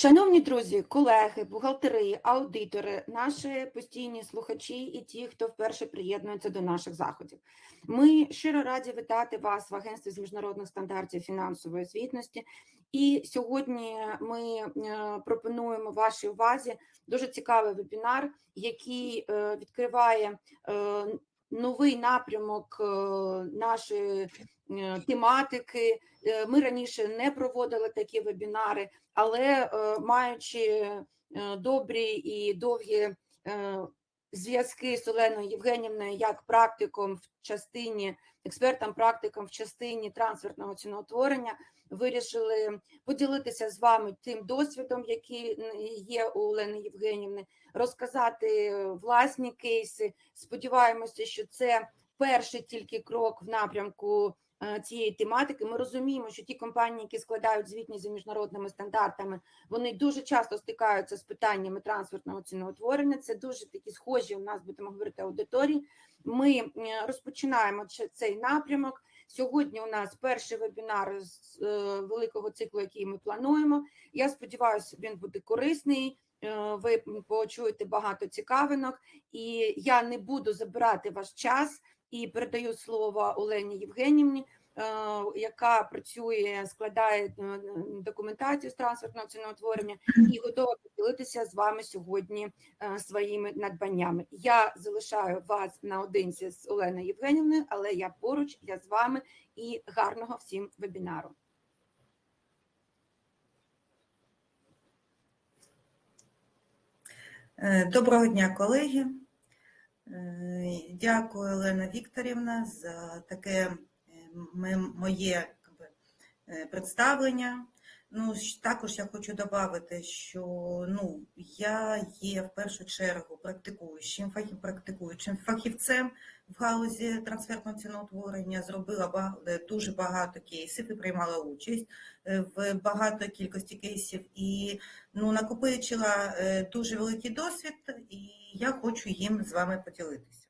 Шановні друзі, колеги, бухгалтери, аудитори, наші постійні слухачі і ті, хто вперше приєднується до наших заходів. Ми щиро раді вітати вас в Агентстві з міжнародних стандартів фінансової звітності. І сьогодні ми е, пропонуємо вашій увазі дуже цікавий вебінар, який е, відкриває е, новий напрямок е, нашої е, тематики. Е, Ми раніше не проводили такі вебінари, але маючи добрі і довгі зв'язки з Оленою Євгенівною як практиком в частині експертом практиком в частині трансфертного ціноутворення, вирішили поділитися з вами тим досвідом, який є у Олени Євгенівни, розказати власні кейси. Сподіваємося, що це перший тільки крок в напрямку цієї тематики. Ми розуміємо, що ті компанії, які складають звітність за міжнародними стандартами, вони дуже часто стикаються з питаннями трансфертного ціноутворення. Це дуже такі схожі у нас будемо говорити аудиторії. Ми е, розпочинаємо цей напрямок. Сьогодні у нас перший вебінар з е, великого циклу, який ми плануємо. Я сподіваюся, він буде корисний. е, Ви почуєте багато цікавинок, і я не буду забирати ваш час і передаю слово Олені Євгенівні, е, яка працює, складає е, документацію з трансфертного ціноутворення і готова поділитися з вами сьогодні е, своїми надбаннями. Я залишаю вас наодинці з Оленою Євгенівною, але я поруч, я з вами і гарного всім вебінару. Доброго дня, колеги. Е, Дякую, Олена Вікторівна, за таке е, моє е, представлення. Ну, також я хочу додати, що ну, я є в першу чергу практикуючим, практикуючим фахівцем в галузі трансфертного ціноутворення, зробила дуже багато кейсів і приймала участь в багато кількості кейсів. І ну, накопичила дуже великий досвід, і я хочу їм з вами поділитися.